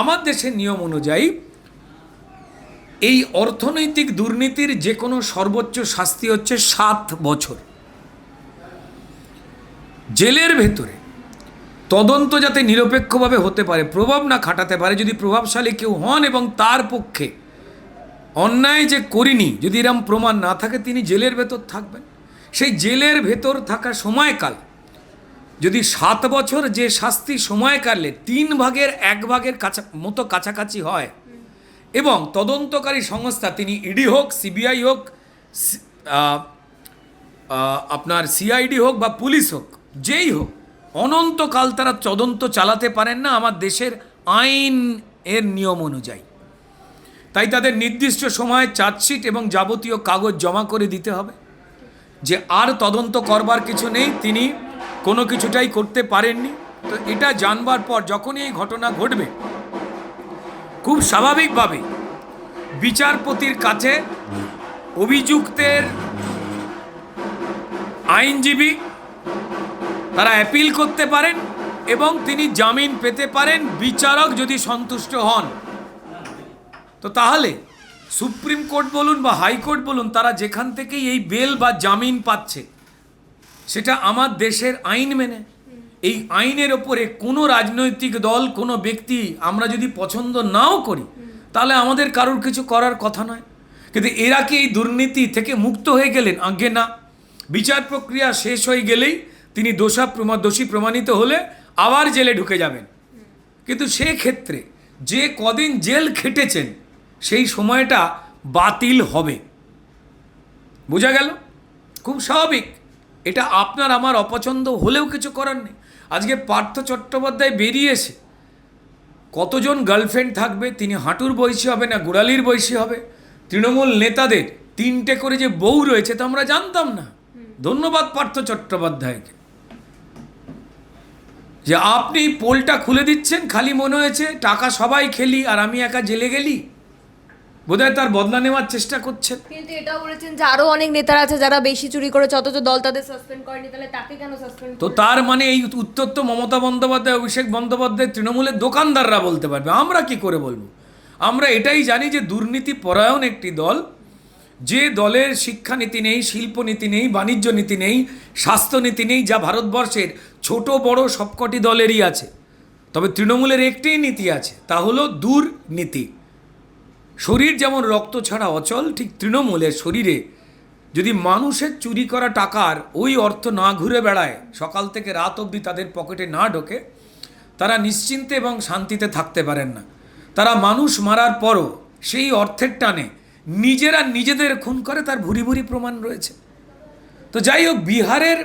আমার দেশের নিয়ম অনুযায়ী, এই অর্থনৈতিক দুর্নীতির যে কোনো সর্বোচ্চ শাস্তি হচ্ছে সাত বছর। জেলের ভেতরে তদন্ত যাতে নিরপেক্ষভাবে হতে পারে, প্রভাব না খাটাতে পারে, যদি প্রভাবশালী কেউ হন এবং তার পক্ষে অন্যায় যে করিনি, যদি এরম প্রমাণ না থাকে, তিনি জেলের ভেতর থাকবেন। সেই জেলের ভেতর থাকা সময়কাল যদি সাত বছর যে শাস্তি সময় কাটলে তিন ভাগের এক ভাগের কাছা, মতো কাছাকাছি হয়, এবং তদন্তকারী সংস্থা, তিনি ইডি হোক, সিবিআই হোক আপনার সিআইডি হোক বা পুলিশ হোক, যেই হোক, অনন্তকাল তারা তদন্ত চালাতে পারেন না আমার দেশের আইন এর নিয়ম অনুযায়ী। তাই তাদের নির্দিষ্ট সময়ে চার্জশিট এবং যাবতীয় কাগজ জমা করে দিতে হবে। যে আর তদন্ত করবার কিছু নেই, তিনি কোনো কিছুটাই করতে পারেননি। তো এটা জানবার পর যখনই এই ঘটনা ঘটবে, খুব স্বাভাবিকভাবে বিচারপতির কাছে অভিযুক্তের আইনজীবী তারা অ্যাপিল করতে পারেন এবং তিনি জামিন পেতে পারেন, বিচারক যদি সন্তুষ্ট হন। তো তাহলে সুপ্রিম কোর্ট বলুন বা হাইকোর্ট বলুন, তারা যেখান থেকেই এই বেল বা জামিন পাচ্ছে সেটা আমার দেশের আইন মেনে। এই আইনের ওপরে কোনো রাজনৈতিক দল, কোনো ব্যক্তি আমরা যদি পছন্দ নাও করি, তাহলে আমাদের কারোর কিছু করার কথা নয়। কিন্তু এরা কি এই দুর্নীতি থেকে মুক্ত হয়ে গেলেন? আগে না। বিচার প্রক্রিয়া শেষ হয়ে গেলেই তিনি দোষা প্রমা, দোষী প্রমাণিত হলে আবার জেলে ঢুকে যাবেন। কিন্তু সেক্ষেত্রে যে কদিন জেল খেটেছেন, সেই সময়টা বাতিল হবে। বোঝা গেল? খুব স্বাভাবিক। এটা আপনার, আমার অপছন্দ হলেও কিছু করার নেই। আজকে পার্থ চট্টোপাধ্যায় বেরিয়েছে। কতজন গার্লফ্রেন্ড থাকবে, তিনি হাঁটুর বয়সী হবে না গোড়ালির বয়সী হবে? তৃণমূল নেতাদের তিনটে করে যে বউ রয়েছে, তা আমরা জানতাম না। ধন্যবাদ পার্থ চট্টোপাধ্যায়কে। যে আপনি পোলটা খুলে দিচ্ছেন, খালি মনে হয়েছে, টাকা সবাই খেলি আর আমি একা জেলে গেলি? বোধহয় তার বদলা নেওয়ার চেষ্টা করছেন। কিন্তু এটাও বলেছেন যে আরও অনেক নেতারা আছে যারা বেশি চুরি করেছে অথচ দল তাদের সাসপেন্ড করেনি তাহলে তাকে কেন সাসপেন্ড তো তার মানে এই উত্তর তো মমতা বন্দ্যোপাধ্যায় অভিষেক বন্দ্যোপাধ্যায় তৃণমূলের দোকানদাররা বলতে পারবে। আমরা কি করে বলব? আমরা এটাই জানি যে দুর্নীতি পরায়ণ একটি দল। যে দলের শিক্ষানীতি নেই শিল্পনীতি নেই বাণিজ্য নীতি নেই স্বাস্থ্যনীতি নেই যা ভারতবর্ষের ছোট বড় সবকটি দলেরই আছে। তবে তৃণমূলের একটিই নীতি আছে তা হলো দুর্নীতি। শরীর যেমন রক্ত ছাড়া অচল, ঠিক তৃণমূলের শরীরে যদি মানুষের চুরি করা টাকার ওই অর্থ না ঘুরে বেড়ায়, সকাল থেকে রাত অবধি তাদের পকেটে না ঢোকে, তারা নিশ্চিন্তে এবং শান্তিতে থাকতে পারেন না। তারা মানুষ মারার পরও সেই অর্থের টানে নিজেরা নিজেদের খুন করে, তার ভুরি ভুরি প্রমাণ রয়েছে। তো যাই হোক, বিহারের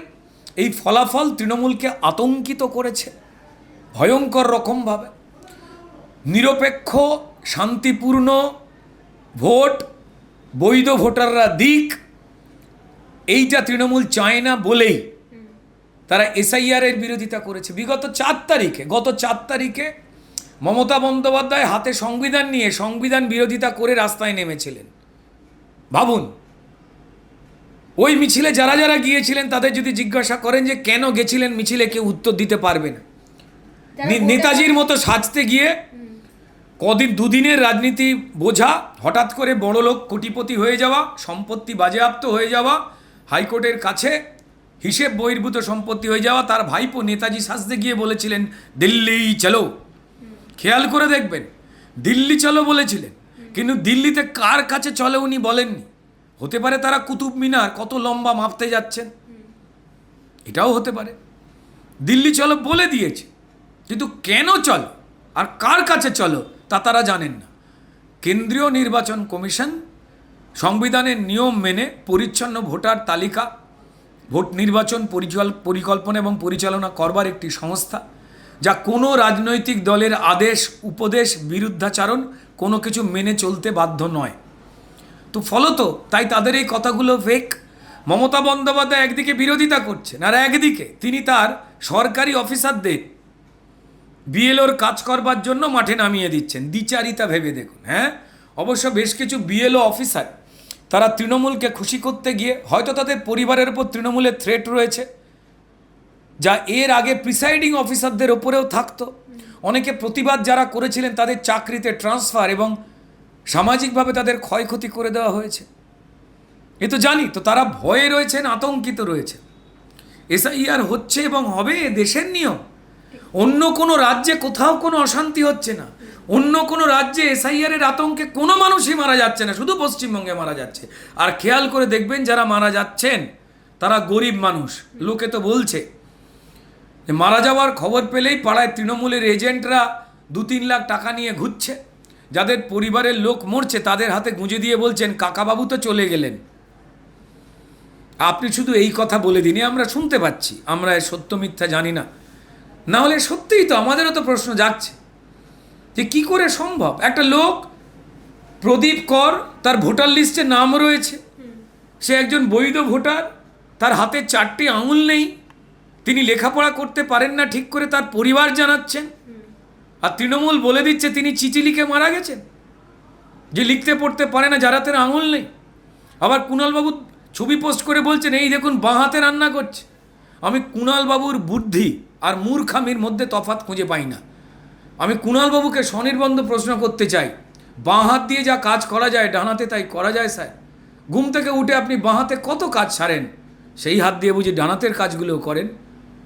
এই ফলাফল তৃণমূলকে আতঙ্কিত করেছে, ভয়ঙ্কর রকমভাবে। নিরপেক্ষ, শান্তিপূর্ণ ভোট বৈধ ভোটাররা দিক এইটা তৃণমূল চায় না বলেই তারা এসআইআর এর বিরোধিতা করেছে। বিগত চার তারিখে গত চার তারিখে মমতা বন্দ্যোপাধ্যায় হাতে সংবিধান নিয়ে সংবিধান বিরোধিতা করে রাস্তায় নেমেছিলেন। ভাবুন ওই মিছিলে যারা যারা গিয়েছিলেন তাদের যদি জিজ্ঞাসা করেন যে কেন গেছিলেন মিছিলে কেউ উত্তর দিতে পারবে না। নেতাজির মতো সাজতে গিয়ে কদিন, দুদিনের রাজনীতি বোঝা, হঠাৎ করে বড় লোক কোটিপতি হয়ে যাওয়া, সম্পত্তি বাজেয়াপ্ত হয়ে যাওয়া, হাইকোর্টের কাছে হিসেব বহির্ভূত সম্পত্তি হয়ে যাওয়া, তার ভাইপো নেতাজি সাজতে গিয়ে বলেছিলেন, দিল্লি চলো। খেয়াল করে দেখবেন, দিল্লি চলো বলেছিলেন, কিন্তু দিল্লিতে কার কাছে চলে উনি বলেননি? হতে পারে তারা কুতুব মিনার, কত লম্বা মাপতে যাচ্ছেন? এটাও হতে পারে। দিল্লি চলো বলে দিয়েছে, কিন্তু কেন চলো? আর কার কাছে চলো? তা তারা জানেন না। কেন্দ্রীয় নির্বাচন কমিশন সংবিধানের নিয়ম মেনে পরিচ্ছন্ন ভোটার তালিকা, ভোট নির্বাচন পরিচাল পরিকল্পনা এবং পরিচালনা করবার একটি সংস্থা, যা কোনো রাজনৈতিক দলের আদেশ, উপদেশ, বিরুদ্ধাচারণ কোনো কিছু মেনে চলতে বাধ্য নয়। তো ফলত তাই তাদের এই কথাগুলো ফেক মমতা বন্দ্যোপাধ্যায় একদিকে বিরোধিতা করছেন আর একদিকে তিনি তার সরকারি অফিসারদের বিএলওর কাজ করবার জন্য মাঠে নামিয়ে দিচ্ছেন। দ্বিচারিতা ভেবে দেখুন হ্যাঁ? অবশ্য বেশ কিছু বিএলও অফিসার, তারা তৃণমূলকে খুশি করতে গিয়ে হয়তো তাদের পরিবারের উপর তৃণমূলের থ্রেট রয়েছে, যা এর আগে প্রিসাইডিং অফিসারদের ওপরেও থাকতো। অনেকে প্রতিবাদ যারা করেছিলেন তাদের চাকরিতে ট্রান্সফার এবং সামাজিকভাবে তাদের ক্ষয়ক্ষতি করে দেওয়া হয়েছে। এ তো জানি, তো তারা ভয়ে রয়েছেন, আতঙ্কিত রয়েছে এসআইআর হচ্ছে এবং হবে দেশের নিয়ম। অন্য কোনো রাজ্যে কোথাও কোনো অশান্তি হচ্ছে না। অন্য কোনো রাজ্যে এসআইআর এর আতঙ্কে কোনো মানুষই মারা যাচ্ছে না, শুধু পশ্চিমবঙ্গে মারা যাচ্ছে। আর খেয়াল করে দেখবেন, যারা মারা যাচ্ছেন, তারা গরিব মানুষ। লোকে তো বলছে মারা যাওয়ার খবর পেলেই পাড়ায় তৃণমূলের এজেন্টরা দু তিন লাখ টাকা নিয়ে ঘুরছে। যাদের পরিবারের লোক মরছে, তাদের হাতে গুঁজে দিয়ে বলছেন, কাকাবাবু তো চলে গেলেন। আপনি শুধু এই কথা বলে দিনই আমরা শুনতে পাচ্ছি। আমরা সত্য মিথ্যা জানি না। না হলে সত্যিই তো আমাদেরও তো প্রশ্ন যাচ্ছে যে কি করে সম্ভব? একটা লোক, প্রদীপ কর, তার ভোটার লিস্টে নাম রয়েছে। সে একজন বৈধ ভোটার, তার হাতে চারটি আঙুল নেই, তিনি লেখাপড়া করতে পারেন না, ঠিক করে তার পরিবার জানাচ্ছেন। আর তৃণমূল বলে দিচ্ছে, তিনি চিচিলিকে মারা গেছেন। যে লিখতে পড়তে পারে না, যারা তার আঙুল নেই। আবার কুণালবাবু ছবি পোস্ট করে বলছেন, এই দেখুন, বাঁ হাতে রান্না করছে। আমি কুণালবাবুর বুদ্ধি আর মূর্খামির মধ্যে তফাৎ খুঁজে পাই না। আমি কুণালবাবুকে স্বনির্বন্ধ প্রশ্ন করতে চাই। বাঁ হাত দিয়ে যা কাজ করা যায় ডানাতে তাই করা যায়, স্যার। ঘুম থেকে উঠে আপনি বাঁ হাতে কত কাজ সারেন? সেই হাত দিয়ে বুঝি ডানাতের কাজগুলোও করেন?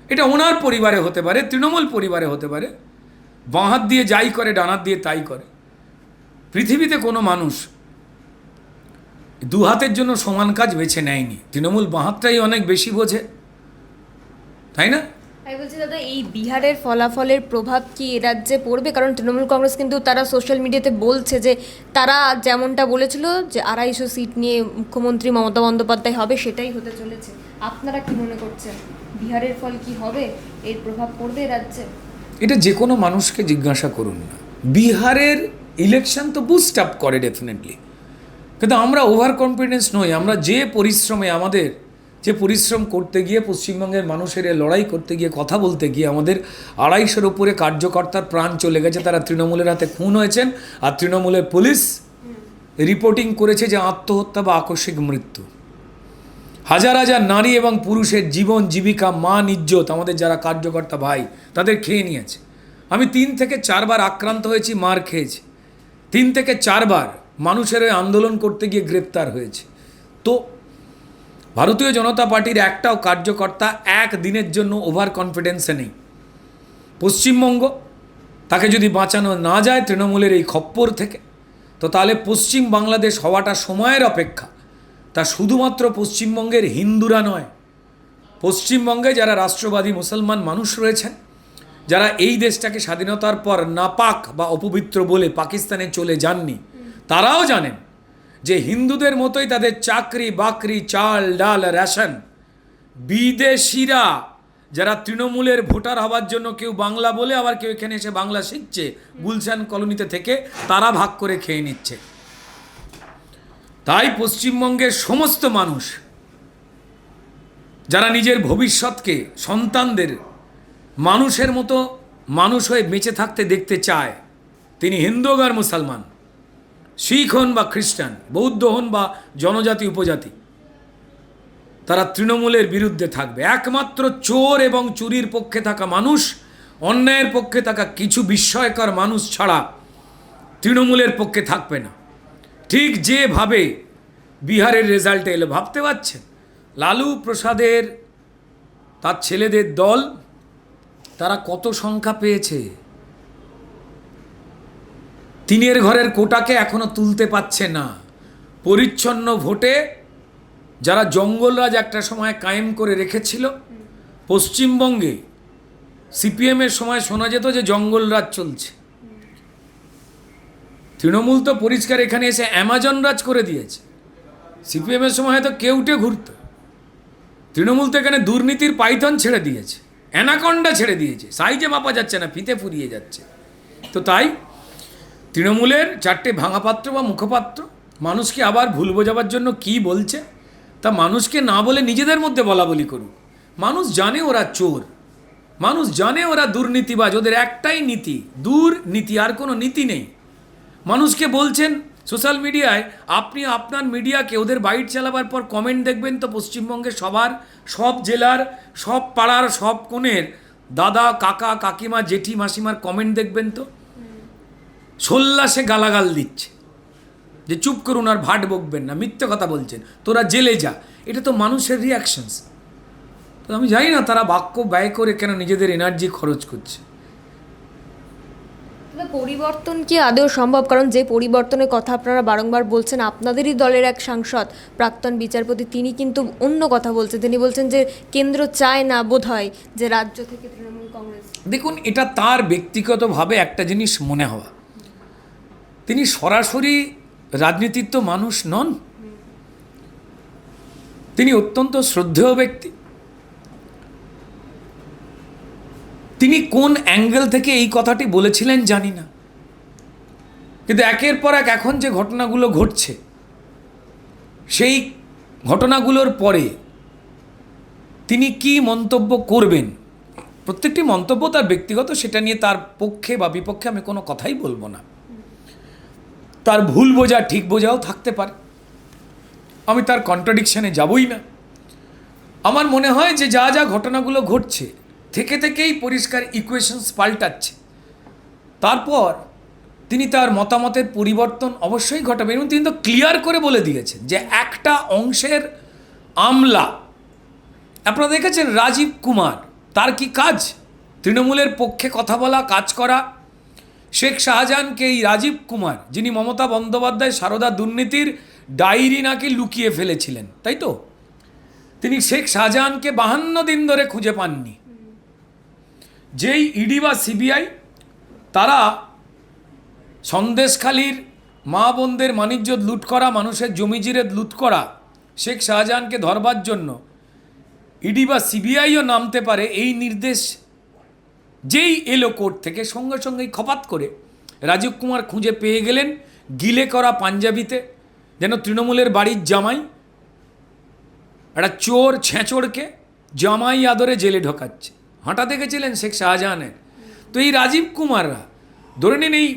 এটা ওনার পরিবারে হতে পারে, তৃণমূল পরিবারে হতে পারে। বাঁ হাত দিয়ে যাই করে, ডান হাত দিয়ে তাই করে। পৃথিবীতে কোনো মানুষ দু হাতের জন্য সমান কাজ বেছে নেয়নি। তৃণমূল বাঁ হাতটাই অনেক বেশি বোঝে। তাই না? আমি বলছি, দাদা, এই বিহারের ফলাফলের প্রভাব কি এ রাজ্যে পড়বে? কারণ তৃণমূল কংগ্রেস কিন্তু তারা সোশ্যাল মিডিয়াতে বলছে যে, তারা যেমনটা বলেছিল যে আড়াইশো সিট নিয়ে মুখ্যমন্ত্রী মমতা বন্দ্যোপাধ্যায় হবে, সেটাই হতে চলেছে। আপনারা কি মনে করছেন? বিহারের ফল কি হবে? এর প্রভাব পড়বে এ রাজ্যে? এটা যে কোনো মানুষকে জিজ্ঞাসা করুন না। বিহারের ইলেকশন তো বুস্ট আপ করে ডেফিনেটলি কিন্তু আমরা ওভার কনফিডেন্স নই, আমরা যে পরিশ্রমে আমাদের যে পরিশ্রম করতে গিয়ে পশ্চিমবঙ্গের মানুষের লড়াই করতে গিয়ে কথা বলতে গিয়ে আমাদের আড়াইশোর উপরে কার্যকর্তার প্রাণ চলে গেছে, তারা তৃণমূলের হাতে খুন হয়েছেন আর তৃণমূলের পুলিশ রিপোর্টিং করেছে যে আত্মহত্যা বা আকস্মিক মৃত্যু। হাজার হাজার নারী এবং পুরুষের জীবন, জীবিকা, মান, ইজ্জত আমাদের যারা কার্যকর্তা ভাই, তাদের খেয়ে নিয়েছে। আমি তিন থেকে চারবার আক্রান্ত হয়েছি, মার খেয়েছি। তিন থেকে চারবার মানুষের ওই আন্দোলন করতে গিয়ে গ্রেপ্তার হয়েছে। তো ভারতীয় জনতা পার্টির একটাও কার্যকর্তা এক দিনের জন্য ওভার কনফিডেন্সে নেই। পশ্চিমবঙ্গ, তাকে যদি বাঁচানো না যায় তৃণমূলের এই খপ্পর থেকে, তো তাহলে পশ্চিম বাংলাদেশ হওয়াটা সময়ের অপেক্ষা। তা শুধুমাত্র পশ্চিমবঙ্গের হিন্দুরা নয়, পশ্চিমবঙ্গে যারা রাষ্ট্রবাদী মুসলমান মানুষ রয়েছেন, যারা এই দেশটাকে স্বাধীনতার পর নাপাক বা অপবিত্র বলে পাকিস্তানে চলে যাননি, তারাও জানেন যে হিন্দুদের মতোই তাদের চাকরি, বাকরি, চাল, ডাল, রেশন। বিদেশিরা যারা তৃণমূলের ভোটার হওয়ার জন্য কেউ বাংলা বলে, আবার কেউ এখানে এসে বাংলা শিখছে, গুলশান কলোনিতে থেকে তারা ভাগ করে খেয়ে নিচ্ছে। তাই পশ্চিমবঙ্গের সমস্ত মানুষ যারা নিজের ভবিষ্যৎকে সন্তানদের মানুষের মতো মানুষ হয়ে বেঁচে থাকতে দেখতে চায়, তিনি হিন্দু আর মুসলমান। শিখ হন বা খ্রিস্টান, বৌদ্ধ হন বা জনজাতি, উপজাতি, তারা তৃণমূলের বিরুদ্ধে থাকবে। একমাত্র চোর এবং চুরির পক্ষে থাকা মানুষ, অন্যায়ের পক্ষে থাকা কিছু বিস্ময়কর মানুষ ছাড়া তৃণমূলের পক্ষে থাকবে না। ঠিক যেভাবে বিহারের রেজাল্টে এলো, ভাবতে পারছেন? লালু প্রসাদের, তার ছেলেদের দল, তারা কত সংখ্যা পেয়েছে? তিনের ঘরের কোটাকে এখনও তুলতে পারছে না। পরিচ্ছন্ন ভোটে যারা জঙ্গলরাজ একটা সময় কায়েম করে রেখেছিল, পশ্চিমবঙ্গে সিপিএমের সময় শোনা যেত যে জঙ্গলরাজ চলছে। তৃণমূল তো পরিষ্কার এখানে এসে অ্যামাজন রাজ করে দিয়েছে। সিপিএমের সময় হয়তো কেউ কেউটে ঘুরত। তৃণমূল তো এখানে দুর্নীতির পাইথন ছেড়ে দিয়েছে, অ্যানাকন্ডা ছেড়ে দিয়েছে, সাইজে মাপা যাচ্ছে না, ফিতে ফুরিয়ে যাচ্ছে। তো তাই তৃণমূলের চারটে ভাঙা পাত্র বা মুখপাত্র মানুষকে আবার ভুল বোঝাবার জন্য কি বলছে? তা মানুষকে না বলে নিজেদের মধ্যে বলা বলি করুক মানুষ জানে ওরা চোর। মানুষ জানে ওরা দুর্নীতিবাজ। ওদের একটাই নীতি, দুর্নীতি, আর কোনো নীতি নেই। মানুষকে বলছেন সোশ্যাল মিডিয়ায়, আপনি আপনার মিডিয়াকে ওদের বাইট চালাবার পর কমেন্ট দেখবেন তো পশ্চিমবঙ্গে সবার, সব জেলার, সব পাড়ার, সব কোণের দাদা, কাকা, কাকিমা, জেঠি, মাসিমার কমেন্ট দেখবেন তো। সোল্লাসে গালাগাল দিচ্ছে। যে চুপ করুন আর ভাট বকবেন না মিথ্যে কথা বলছেন তোরা জেলে যা। এটা তো মানুষের রিয়াকশনস তো আমি জানি না তারা বাক্য ব্যয় করে কেন নিজেদের এনার্জি খরচ করছে। পরিবর্তন কি আদৌ সম্ভব? কারণ যে পরিবর্তনের কথা আপনারা বারংবার বলছেন আপনাদেরই দলের এক সাংসদ প্রাক্তন বিচারপতি তিনি কিন্তু অন্য কথা বলছেন। তিনি বলছেন যে কেন্দ্র চায় না বোধ হয় যে রাজ্য থেকে তৃণমূল কংগ্রেস। দেখুন এটা তার ব্যক্তিগতভাবে একটা জিনিস মনে হওয়া। তিনি সরাসরি রাজনীতির তো মানুষ নন। তিনি অত্যন্ত শ্রদ্ধেয় ব্যক্তি। তিনি কোন অ্যাঙ্গেল থেকে এই কথাটি বলেছিলেন জানি না। কিন্তু একের পর এক এখন যে ঘটনাগুলো ঘটছে, সেই ঘটনাগুলোর পরে তিনি কি মন্তব্য করবেন? প্রত্যেকটি মন্তব্য তার ব্যক্তিগত, সেটা নিয়ে তার পক্ষে বা বিপক্ষে আমি কোনো কথাই বলব না। তার ভুল বোঝা, ঠিক বোঝাও থাকতে পারে। আমি তার কন্ট্রাডিকশানে যাবই না। আমার মনে হয় যে যা যা ঘটনাগুলো ঘটছে, থেকে থেকেই পরিষ্কার ইকুয়েশনস পাল্টাচ্ছে। তারপর তিনি তার মতামতের পরিবর্তন অবশ্যই ঘটাবেন এবং তিনি তো ক্লিয়ার করে বলে দিয়েছেন যে একটা অংশের আমলা। আপনারা দেখেছেন রাজীব কুমার, তার কি কাজ? তৃণমূলের পক্ষে কথা বলা, কাজ করা শেখ শাহজাহানকে এই রাজীব কুমার, যিনি মমতা বন্দ্যোপাধ্যায় সারদা দুর্নীতির ডায়েরি নাকি লুকিয়ে ফেলেছিলেন, তাই তো? তিনি শেখ শাহজাহানকে বাহান্ন দিন ধরে খুঁজে পাননি। যেই ইডি বা সিবিআই, তারা সন্দেশখালির মা বোনদের বাণিজ্য লুট করা, মানুষের জমিজিরে লুট করা, শেখ শাহজাহানকে ধরবার জন্য ইডি বা সিবিআইও নামতে পারে, এই নির্দেশ যেই এলো কোর্ট থেকে সঙ্গে সঙ্গেই খপাত করে রাজীব কুমার খুঁজে পেয়ে গেলেন গিলে করা পাঞ্জাবিতে, যেন তৃণমূলের বাড়ির জামাই, একটা চোর ছেঁচোড়কে জামাই আদরে জেলে ঢোকাচ্ছে। হাঁটা দেখেছিলেন শেখ শাহজাহানের? তো এই রাজীব কুমাররা, ধরে নিন এই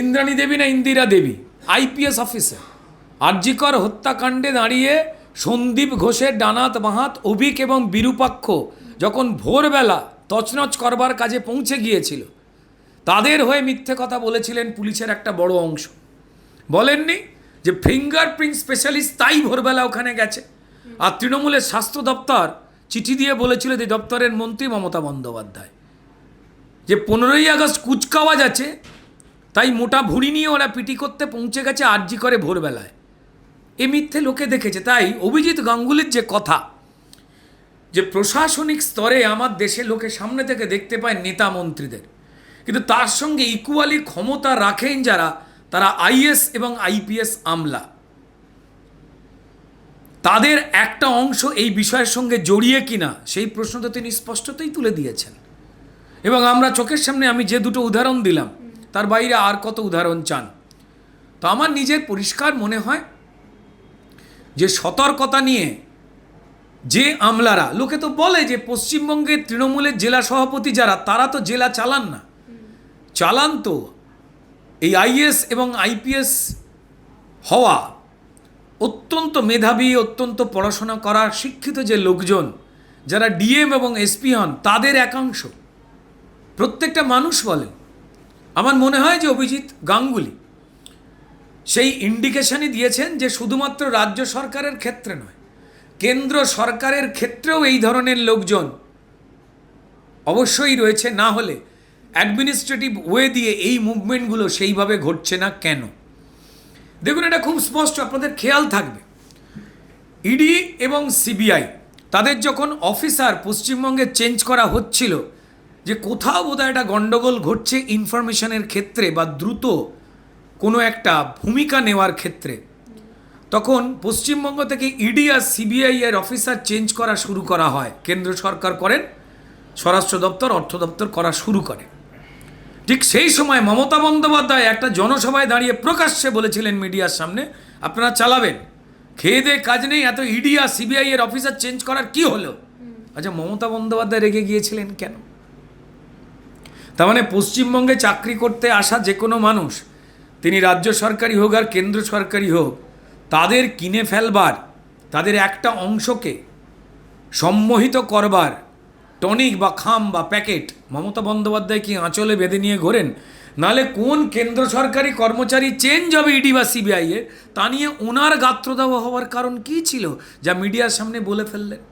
ইন্দ্রাণী দেবী না ইন্দিরা দেবী, আইপিএস অফিসার, আরজিকর হত্যাকাণ্ডে দাঁড়িয়ে সন্দীপ ঘোষের ডানাত বাহাত অভিক এবং বিরূপাক্ষ যখন ভোরবেলা তছনছ করবার কাজে পৌঁছে গিয়েছিল। তাদের হয়ে মিথ্যে কথা বলেছিলেন পুলিশের একটা বড় অংশ। বলেননি যে ফিঙ্গারপ্রিন্ট স্পেশালিস্ট তাই ভোরবেলা ওখানে গেছে। আর তৃণমূলের স্বাস্থ্য দপ্তর চিঠি দিয়ে বলেছিল যে দপ্তরের মন্ত্রী মমতা বন্দ্যোপাধ্যায়। যে পনেরোই আগস্ট কুচকাওয়াজ আছে, তাই মোটা ভুঁড়ি নিয়ে ওরা পিটি করতে পৌঁছে গেছে আরজি করে ভোরবেলায়। এ মিথ্যে লোকে দেখেছে, তাই অভিজিৎ গাঙ্গুলির যে কথা যে প্রশাসনিক স্তরে আমার দেশে লোকে সামনে থেকে দেখতে পায় নেতা মন্ত্রীদের। কিন্তু তার সঙ্গে ইকুয়ালি ক্ষমতা রাখেন যারা, তারা আইএস এবং আইপিএস আমলা। তাদের একটা অংশ এই বিষয়ের সঙ্গে জড়িয়ে কিনা, সেই প্রশ্ন তো তিনি স্পষ্টতই তুলে দিয়েছেন। এবং আমরা চোখের সামনে আমি যে দুটো উদাহরণ দিলাম, তার বাইরে আর কত উদাহরণ চান? তো আমার নিজের পরিষ্কার মনে হয় যে সতর্কতা নিয়ে যে আমলারা, লোকে তো বলে যে পশ্চিমবঙ্গের তৃণমূলের জেলা সভাপতি যারা, তারা তো জেলা চালান না। চালান তো এই আইএস এবং আইপিএস হওয়া অত্যন্ত মেধাবী, অত্যন্ত পড়াশোনা করা শিক্ষিত যে লোকজন, যারা ডিএম এবং এসপি হন, তাদের একাংশ। প্রত্যেকটা মানুষ বলেন আমার মনে হয় যে অভিজিৎ গাঙ্গুলি সেই ইন্ডিকেশনই দিয়েছেন যে শুধুমাত্র রাজ্য সরকারের ক্ষেত্রে নয় কেন্দ্র সরকারের ক্ষেত্রেও এই ধরনের লোকজন অবশ্যই রয়েছে। না হলে অ্যাডমিনিস্ট্রেটিভ ওয়ে দিয়ে এই মুভমেন্টগুলো সেইভাবে ঘটছে না কেন? দেখুন, এটা খুব স্পষ্ট, আপনাদের খেয়াল থাকবে। ইডি এবং সিবিআই তাদের যখন অফিসার পশ্চিমবঙ্গে চেঞ্জ করা হচ্ছিল, যে কোথাও বোধহয় একটা গণ্ডগোল ঘটছে ইনফরমেশনের ক্ষেত্রে বা দ্রুত কোনো একটা ভূমিকা নেওয়ার ক্ষেত্রে তখন পশ্চিমবঙ্গ থেকে ইডি আর সিবিআই এর অফিসার চেঞ্জ করা শুরু করা হয়। কেন্দ্র সরকার করেন, স্বরাষ্ট্র দপ্তর, অর্থ দপ্তর করা শুরু করে। ঠিক সেই সময় মমতা বন্দ্যোপাধ্যায় একটা জনসভায় দাঁড়িয়ে প্রকাশ্যে বলেছিলেন মিডিয়ার সামনে, আপনারা চালাবেন। খেয়ে দিয়ে কাজ নেই, এত ইডি আর সিবিআই এর অফিসার চেঞ্জ করার কি হলো? আচ্ছা মমতা বন্দ্যোপাধ্যায় রেগে গিয়েছিলেন কেন? তার মানে পশ্চিমবঙ্গে চাকরি করতে আসা যে কোনো মানুষ, তিনি রাজ্য সরকারি হোক আর কেন্দ্র সরকারি হোক তাদের কিনে ফেলবার, তাদের একটা অংশকে সম্মোহিত করবার, টনিক বা খাম বা প্যাকেট, মমতা বন্দ্যোপাধ্যায় কি আঁচলে বেঁধে নিয়ে ঘোরেন? নালে কোন কেন্দ্র সরকারি কর্মচারী চেঞ্জ হবে ইডি বা সিবিআই এর তা নিয়ে ওনার গাত্রদাহ হওয়ার কারণ কি ছিল, যা মিডিয়ার সামনে বলে ফেললেন?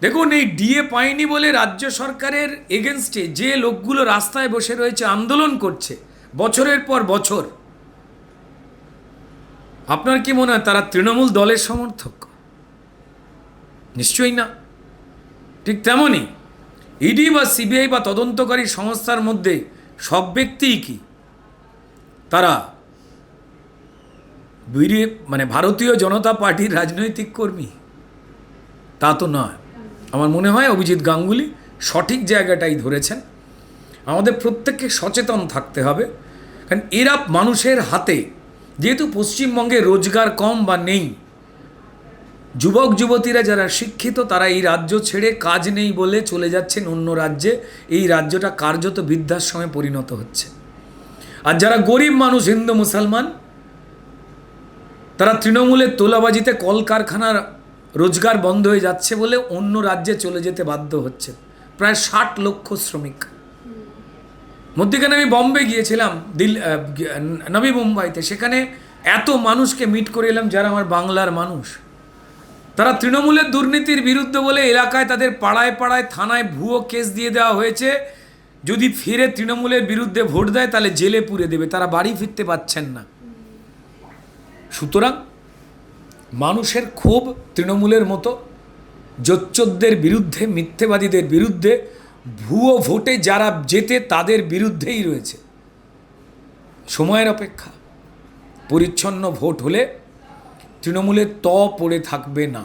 দেখুন, এই ডিএ পায়নি বলে রাজ্য সরকারের এগেনস্টে যে লোকগুলো রাস্তায় বসে রয়েছে, আন্দোলন করছে, বছরের পর বছর। আপনার কি মনে হয় তারা তৃণমূল দলের সমর্থক? নিশ্চয়ই না। ঠিক তেমনই ইডি বা সিবিআই বা তদন্তকারী সংস্থার মধ্যে সব ব্যক্তিই কি? তারা মানে ভারতীয় জনতা পার্টির রাজনৈতিক কর্মী? তা তো নয়। আমার মনে হয় অভিজিৎ গাঙ্গুলি সঠিক জায়গাটাই ধরেছেন। আমাদের প্রত্যেককে সচেতন থাকতে হবে। কারণ এরা মানুষের হাতে যেহেতু পশ্চিমবঙ্গে রোজগার কম বা নেই, যুবক, যুবতীরা যারা শিক্ষিত, তারা এই রাজ্য ছেড়ে কাজ নেই বলে চলে যাচ্ছেন অন্য রাজ্যে। এই রাজ্যটা কার্যত বৃদ্ধাশ্রমে পরিণত হচ্ছে। আর যারা গরিব মানুষ, হিন্দু, মুসলমান, তারা তৃণমূলের তোলাবাজিতে কলকারখানার রোজগার বন্ধ হয়ে যাচ্ছে বলে অন্য রাজ্যে চলে যেতে বাধ্য হচ্ছে। প্রায় ষাট লক্ষ শ্রমিক। মধ্যিখানে আমি বম্বে গিয়েছিলাম, দিল নবী মুম্বাইতে। সেখানে এত মানুষকে মিট করে এলাম যারা আমার বাংলার মানুষ। তারা তৃণমূলের দুর্নীতির বিরুদ্ধে বলে এলাকায় তাদের পাড়ায় পাড়ায়, থানায় ভুয়ো কেস দিয়ে দেওয়া হয়েছে। যদি ফিরে তৃণমূলের বিরুদ্ধে ভোট দেয়, তাহলে জেলে পুরে দেবে। তারা বাড়ি ফিরতে পাচ্ছেন না। সুতরাং মানুষের ক্ষোভ তৃণমূলের মতো জোচ্চোরদের বিরুদ্ধে, মিথ্যেবাদীদের বিরুদ্ধে ভুয়ো ভোটে যারা যেতে তাদের বিরুদ্ধেই রয়েছে। সময়ের অপেক্ষা। পরিচ্ছন্ন ভোট হলে তৃণমূলের ত পড়ে থাকবে না।